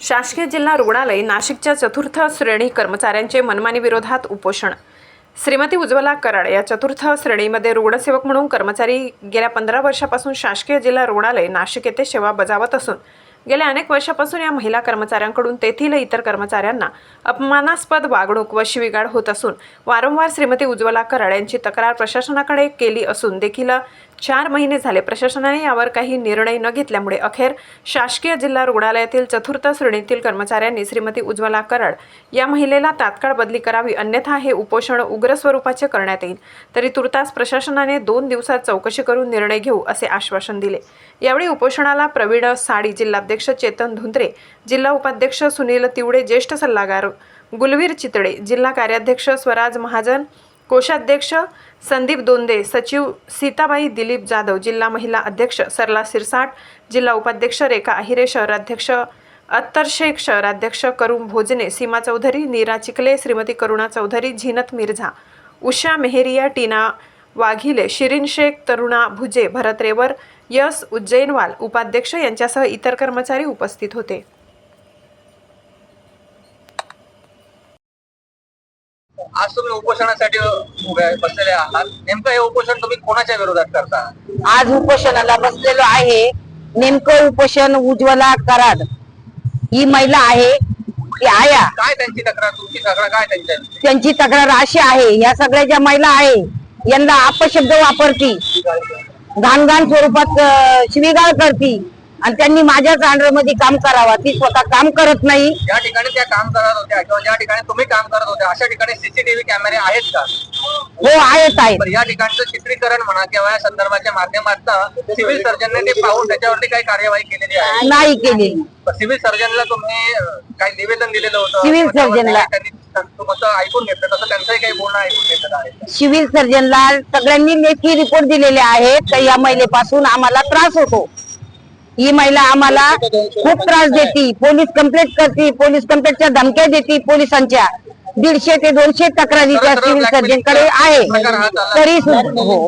शासकीय जिल्हा रुग्णालय नाशिकच्या चतुर्थ श्रेणी कर्मचाऱ्यांचे मनमानी विरोधात उपोषण. श्रीमती उज्ज्वला कराड या चतुर्थ श्रेणीमध्ये रुग्णसेवक म्हणून कर्मचारी गेल्या पंधरा वर्षापासून शासकीय जिल्हा रुग्णालय नाशिक येथे सेवा बजावत असून गेल्या अनेक वर्षापासून या महिला कर्मचाऱ्यांकडून तेथील इतर कर्मचाऱ्यांना अपमानास्पद वागणूक व शिविगाड होत असून वारंवार श्रीमती उज्ज्वला कराड यांची तक्रार प्रशासनाकडे केली असून देखील चार महिने झाले प्रशासनाने यावर काही निर्णय न घेतल्यामुळे अखेर शासकीय जिल्हा रुग्णालयातील चतुर्थ श्रेणीतील कर्मचाऱ्यांनी श्रीमती उज्ज्वला कराड या महिलेला तात्काळ बदली करावी अन्यथा हे उपोषण उग्र स्वरूपाचे करण्यात येईल. तरी तुर्तास प्रशासनाने दोन दिवसात चौकशी करून निर्णय घेऊ असे आश्वासन दिले. यावेळी उपोषणाला प्रवीण साडी जिल्हाध्यक्ष चेतन धुंद्रे जिल्हा उपाध्यक्ष सुनील तिवडे ज्येष्ठ सल्लागार गुलवीर चितळे जिल्हा कार्याध्यक्ष स्वराज महाजन कोषाध्यक्ष संदीप दोंदे सचिव सीताबाई दिलीप जाधव जिल्हा महिला अध्यक्ष सरला सिरसाट जिल्हा उपाध्यक्ष रेखा अहिरे शहराध्यक्ष अत्तर शेख शहराध्यक्ष करुम भोजने सीमा चौधरी नीरा चिखले श्रीमती करुणा चौधरी झिनत मिर्झा उषा मेहेरिया टीना वाघिले शिरीन शेख तरुणा भुजे भरत रेवर यस उज्जैनवाल उपाध्यक्ष यांच्यासह इतर कर्मचारी उपस्थित होते. आज तुम्ही उपोषणासाठी उभे बसलेले आहात. नेमकं हे उपोषण तुम्ही कोणाच्या विरोधात करता? आज उपोषणाला बसलेलो आहे. नेमकं उपोषण उज्ज्वला कराड. ही महिला आहे ती आया. काय त्यांची तक्रार तुमची? तक्रार काय त्यांच्या? त्यांची तक्रार अशी आहे या सगळ्या ज्या महिला आहे यांना अपशब्द वापरती. घाण घाण स्वरूपात अं, शिवीगाळ करती. आणि त्यांनी माझ्याच अंडरमध्ये काम करावं. ती स्वतः काम करत नाही. ज्या ठिकाणी त्या काम करत होत्या किंवा ज्या ठिकाणी तुम्ही काम करत होत्या अशा ठिकाणी सीसीटीव्ही कॅमेरे आहेत का? हो आहेत आहेत. तर या ठिकाणचं चित्रीकरण म्हणा किंवा या संदर्भाच्या माध्यमातून सिव्हिल सर्जनने ते पाहून त्याच्यावरती काही कार्यवाही केलेली आहे? नाही केलेली. सिव्हिल सर्जनला तुम्ही अं, काही निवेदन दिलेलं होतं? सिव्हिल सर्जनला. त्यांनी तुमचं ऐकून घेतलं? तसं त्यांचंही काही बोलणं ऐकून घेतलं आहे. सिव्हिल सर्जनला सगळ्यांनी लेखी रिपोर्ट दिलेले आहेत तर या महिलेपासून आम्हाला त्रास होतो. ही महिला आम्हाला खूप त्रास देते. पोलीस कंप्लेंट करते. पोलीस कंप्लेंटच्या धमक्या देते पोलिसांच्या. दीडशे ते दोनशे तक्रारी त्या सिव्हिल सर्जनकडे आहे. तरी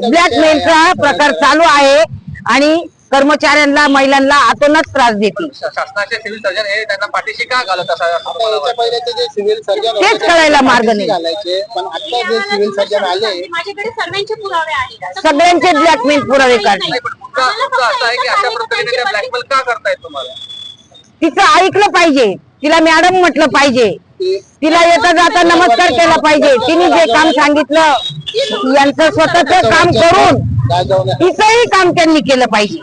ब्लॅकमेलचा प्रकार चालू आहे. आणि कर्मचाऱ्यांना महिलांना आतोनात त्रास देते शासनाचे सिव्हिल सर्जन हे त्यांना पाठीशी का घालत तेच कळायला मार्ग नाही. घालायचे पण आता जे सिव्हिल सर्जन आले माझ्याकडे सर्वांचे पुरावे आहेत. सगळ्यांचे ब्लॅकमेल पुरावे काढले ब्लॅकमेल का करतायत तुम्हाला? तिचं ऐकलं पाहिजे. तिला मॅडम म्हटलं पाहिजे. तिला येता जाता नमस्कार केला पाहिजे. तिने जे काम सांगितलं यांचं स्वतःच काम करून तिचंही काम त्यांनी केलं पाहिजे.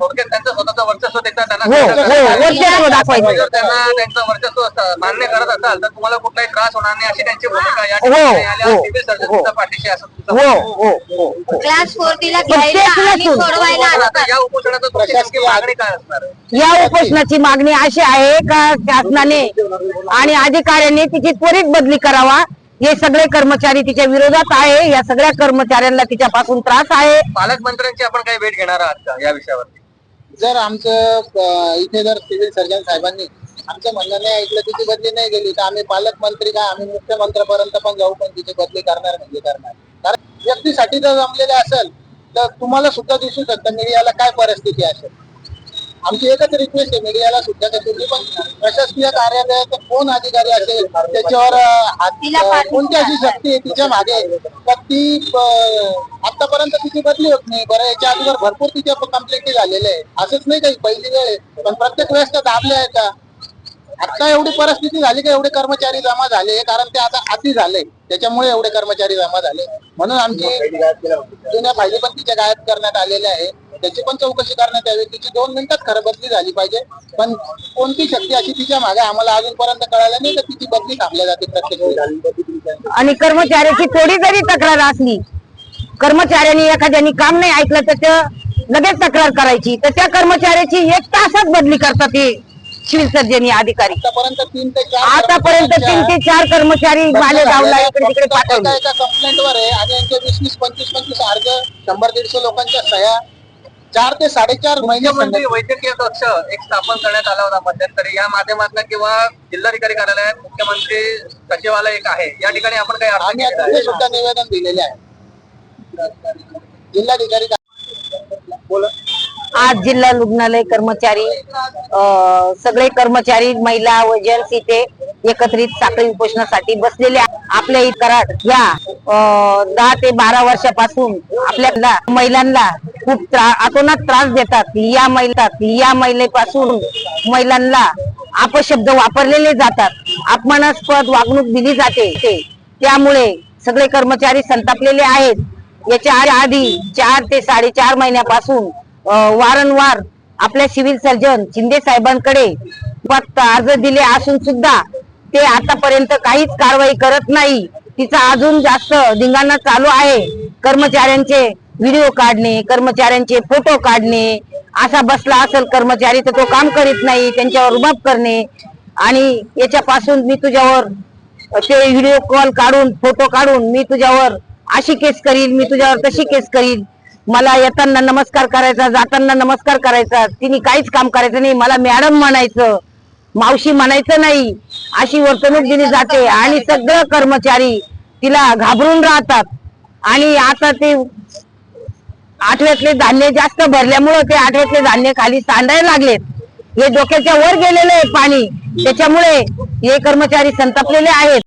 थोडक्यात त्यांचं स्वतःचं वर्चस्व देखील हो, हो. वर्चस्व दाखवायचं. जर त्यांना त्यांचं वर्चस्व असं मान्य करत असाल तर तुम्हाला कुठलाही त्रास होणार नाही अशी त्यांची भूमिका या हो, ठिकाणी आल्यावर हो, सिव्हिल सर्जन हो. तुमच्या पाठीशी असं तुमचं हो म्हणणं आहे. हो हो हो. क्लास फोर तिला पण घ्यायला तेच आणि नसून- सोडवायला पण आलं आता या उपोषणाचं तुमची नेमकी मागणी काय असणार आहे या उपोषणाची मागणी अशी आहे का शासनाने आणि अधिकाऱ्यांनी तिची त्वरित बदली करावा हे सगळे कर्मचारी तिच्या विरोधात आहे या सगळ्या कर्मचाऱ्यांना तिच्यापासून त्रास आहे पालकमंत्र्यांची आपण काही भेट घेणार आहात का या विषयावरती जर आमचं अं, इथे जर सिव्हिल सर्जन साहेबांनी आमचं म्हणणं नाही ऐकलं तिची बदली नाही गेली तर आम्ही पालकमंत्री काय आम्ही मुख्यमंत्र्यापर्यंत पण जाऊ पण तिची बदली करणार म्हणजे करणार कारण व्यक्तीसाठी जर जमलेले असेल तर तुम्हाला सुद्धा दिसू शकतं मीडियाला काय परिस्थिती असेल. आमची एकच रिक्वेस्ट आहे मीडियाला सुद्धा की तुम्ही पण प्रशासकीय कार्यालयात कोण अधिकारी असेल त्याच्यावर कोणती अशी शक्ती आहे तिच्यामागे? तर ती आतापर्यंत तिची बदली होत नाही. बरं याच्या अगोदर भरपूर तिच्या कंप्लेंटी झालेल्या आहे. असंच नाही काही पहिली वेळ आहे. पण प्रत्येक वेळेस त्या दाबले आहे का आता एवढी परिस्थिती झाली का एवढे कर्मचारी जमा झाले कारण ते आता अति झाले. त्याच्यामुळे एवढे कर्मचारी जमा झाले. म्हणून आमची जुन्या फायली पण तिच्या गायब करण्यात आलेल्या आहे. त्याची पण चौकशी करण्यात यावी. तिची दोन मिनिटात खरं बदली झाली पाहिजे. पण कोणती शक्ती अशी तिच्यामागे आम्हाला अजूनपर्यंत कळालं नाही तर तिची बदली थांबल्या जाते प्रत्येक आणि कर्मचाऱ्याची थोडी जरी तक्रार असली कर्मचाऱ्यांनी एखाद्याने काम नाही ऐकलं तर त्या लगेच तक्रार करायची. तर त्या कर्मचाऱ्याची एक तासात बदली करतात हे सिव्हिल सर्जन अधिकारी. आतापर्यंत तीन ते चार आतापर्यंत तीन ते चार कर्मचारी मालेगावला इकडे तिकडे पाठवले. कंप्लेंट वर आहे आणि यांचे वीस वीस पंचवीस पंचवीस अर्ज शंभर दीडशे लोकांच्या सह्या चार ते साडेचार महिने वैद्यकीय कक्ष एक स्थापन करण्यात आला होता मध्यंतरी. या माध्यमातून किंवा जिल्हाधिकारी कार्यालयात मुख्यमंत्री सचिवालय एक आहे. या ठिकाणी आपण काही सुद्धा निवेदन दिलेले आहे. जिल्हाधिकारी बोला. आज जिल्हा रुग्णालय कर्मचारी सगळे कर्मचारी महिला व जेंट्स इथे एकत्रित साखळी उपोषणासाठी बसलेले आपल्या कराड या दहा ते बारा वर्षापासून आपल्याला महिलांना खूप अतोनात त्रास देतात. या महिला या महिलेपासून महिलांना अपशब्द वापरलेले जातात. अपमानास्पद वागणूक दिली जाते. ते त्यामुळे सगळे कर्मचारी संतापलेले आहेत. याच्या आधी चार ते साडेचार महिन्यापासून वारंवार आपल्या सिव्हिल सर्जन शिंदे साहेबांकडे फक्त अर्ज दिले असून सुद्धा ते आतापर्यंत काहीच कारवाई करत नाही. तिचा अजून जास्त धिंगाणा चालू आहे. कर्मचाऱ्यांचे व्हिडिओ काढणे कर्मचाऱ्यांचे फोटो काढणे असा बसला असेल कर्मचारी तर तो काम करीत नाही त्यांच्यावर रुबाब करणे. आणि याच्यापासून मी तुझ्यावर ते व्हिडिओ कॉल काढून फोटो काढून मी तुझ्यावर अशी केस करीन मी तुझ्यावर तशी केस करीन. मला येताना नमस्कार करायचा जाताना नमस्कार करायचा तिने काहीच काम करायचं नाही. मला मॅडम म्हणायचं मावशी म्हणायचं नाही. अशी वर्तणूक दिली जाते. आणि सगळं कर्मचारी तिला घाबरून राहतात. आणि आता ते आठव्यातले धान्य जास्त भरल्यामुळं ते आठव्यातले धान्य खाली सांडायला लागलेत. हे डोक्याच्या वर गेलेलं आहे पाणी. त्याच्यामुळे हे कर्मचारी संतापलेले आहेत.